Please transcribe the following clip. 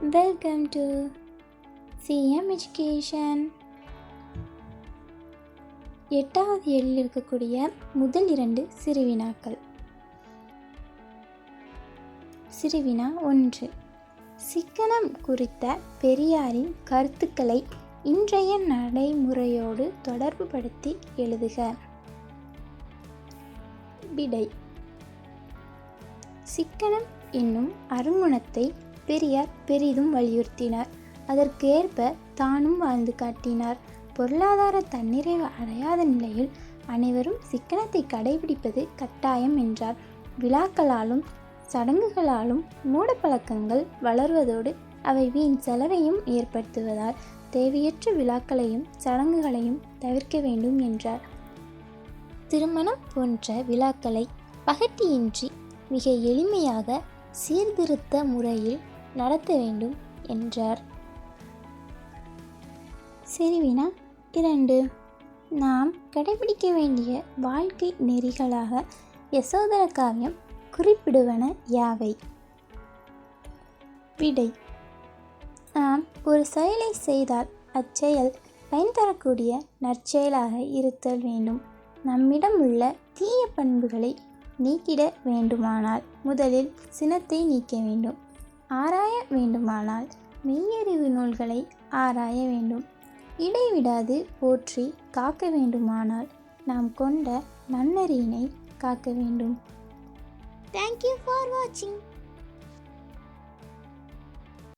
Welcome to CM education எட்டாவது ஏழில் இருக்கக்கூடிய முதல் இரண்டு சிறுவினாக்கள் சிறுவினா ஒன்று. சிக்கனம் குறித்த பெரியாரின் கருத்துக்களை இன்றைய நடைமுறையோடு தொடர்புபடுத்தி எழுதுக. விடை. சிக்கனம் என்னும் அருங்குணத்தை பெரியார் பெரிதும் வலியுறுத்தினார். அதற்கேற்ப தானும் வாழ்ந்து காட்டினார். பொருளாதார தன்னிறைவு அடையாத நிலையில் அனைவரும் சிக்கனத்தை கடைபிடிப்பது கட்டாயம் என்றார். விழாக்களாலும் சடங்குகளாலும் மூடப்பழக்கங்கள் வளர்வதோடு அவை வீண் செலவையும் ஏற்படுத்துவதால் தேவையற்ற விழாக்களையும் சடங்குகளையும் தவிர்க்க வேண்டும் என்றார். திருமணம் போன்ற விழாக்களை பகட்டியின்றி மிக எளிமையாக சீர்திருத்த முறையில் நடத்த வேண்டும் என்றார். சரிவினா இரண்டு. நாம் கடைபிடிக்க வேண்டிய வாழ்க்கை நெறிகளாக யசோதர காவியம் குறிப்பிடுவன யாவை? விடை. நாம் ஒரு செயலை செய்தால் அச்செயல் பயன் தரக்கூடிய நற்செயலாக இருத்தல் வேண்டும். நம்மிடம் உள்ள தீய பண்புகளை நீக்கிட வேண்டுமானால் முதலில் சினத்தை நீக்க வேண்டும். ஆராய வேண்டுமானால் மெய்யறிவு நூல்களை ஆராய வேண்டும். இடைவிடாது போற்றி காக்க வேண்டுமானால் நாம் கொண்ட நன்னறியினை காக்க வேண்டும். தேங்க்யூ ஃபார் வாட்சிங்